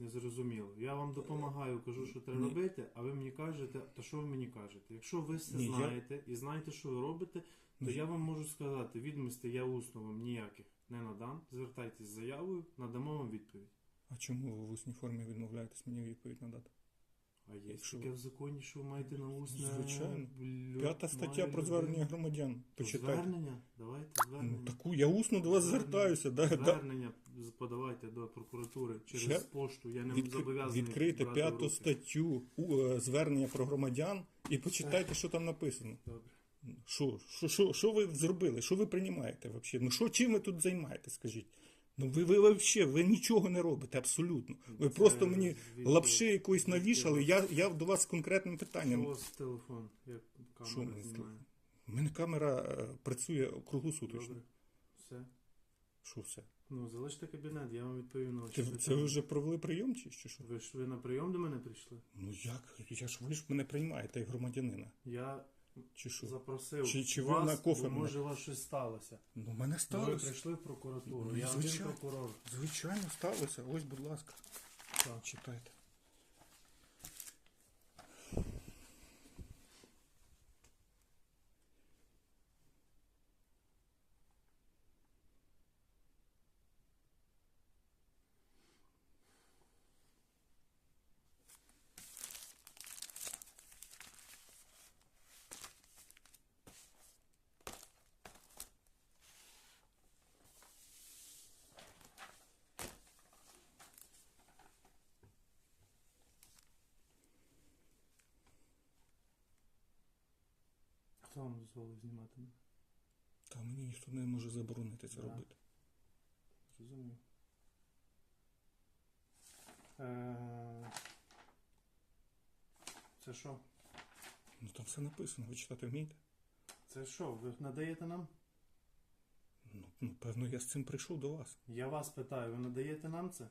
якось незрозуміло. Я вам допомагаю, кажу, що треба Ні. робити, а ви мені кажете, то що ви мені кажете? Якщо ви все Ні, я- знаєте і знаєте, що ви робите, то Ні. я вам можу сказати, відомостей я усно вам ніяких не надам. Звертайтесь з заявою, надамо вам відповідь. А чому ви в усній формі відмовляєтесь мені відповідь надати? А є Якщо- таке в законі, що ви маєте на усне. Звичайно. П'ята стаття має про людина. звернення громадян. Почитайте. Звернення? Давайте звернення. Ну, таку я усно до вас Звернення. звертаюся. Да, да. Звернення з- подавайте до прокуратури через Ще? пошту. Я не Відкри- зобов'язаний. Відкрийте брати в п'яту руки. статтю у, е, звернення про громадян і почитайте, що там написано. Добре. Що, що, що, що ви зробили? Що ви приймаєте взагалі? Ну що чим ви тут займаєтесь, скажіть? Ну ви, ви взагалі, ви нічого не робите, абсолютно. Ви Це просто мені звідки- лапши якоїсь навішали. Я, я до вас з конкретним Що у питанням. вас телефон? Як Що камера мені знімає? У мене камера е, працює круглосуточно. Добре. Все. Що все? Ну, залиште кабінет, я вам відповім на ваші Це, питання. це ви вже провели прийом чи чи що? Ви ж ви на прийом до мене прийшли? Ну як? Я ж ви ж мене приймаєте як громадянина. Я Чи що? запросив Чи- чи ви вас, на кофе бо мене? може у вас щось сталося. Ну, мене Ви сталося. прийшли в прокуратуру. Ну, я один звичайно. прокурор. Звичайно, сталося. Ось, будь ласка. Так. Читайте. Хто вам дозволив знімати мене? Та мені ніхто не може заборонити це Да. робити. Зрозумів. Е, Це що? Ну там все написано, ви читати вмієте? Це що? Ви надаєте нам? Ну, ну, певно, я з цим прийшов до вас. Я вас питаю, ви надаєте нам це?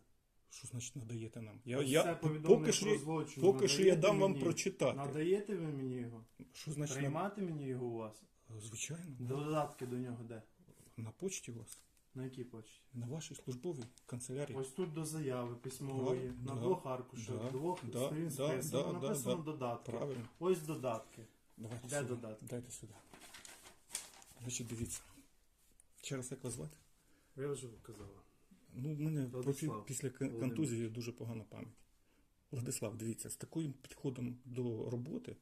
Що значить надаєте нам? Я, я, це поки повідомлення що, злочин. поки що я дам вам прочитати. Надаєте ви мені його? Що значить на... Приймати мені його у вас? Звичайно. Додатки до нього де? На почті у вас. На якій почті? На вашій службовій канцелярії. Ось тут до заяви письмової, Да, на да, двох аркушах, да, двох да, сторін да, да, написано да. додатки. Правильно. Ось додатки. Давайте Де сюди. додатки? Дайте сюди. Значить, дивіться. Ще раз як вас звати? Я вже казала. Ну, в мене Владислав профі- після контузії дуже погана пам'ять. Владислав, дивіться, з таким підходом до роботи,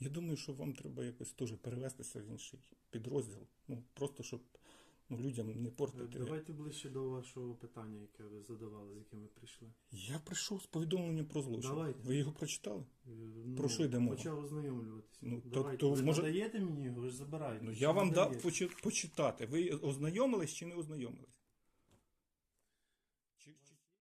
я думаю, що вам треба якось теж перевестися в інший підрозділ. Ну, просто щоб ну, людям не портити. Давайте ближче до вашого питання, яке ви задавали, з яким ви прийшли. Я прийшов з повідомленням про злочин. Давайте. Ви його прочитали? Е, Про що йде мова? Почав ознайомлюватися. Ну, то- Давайте. то ви може- надаєте мені його, ви ж забираєте. Ну, Чи я вам дав почи- почитати. Ви ознайомились чи не ознайомились?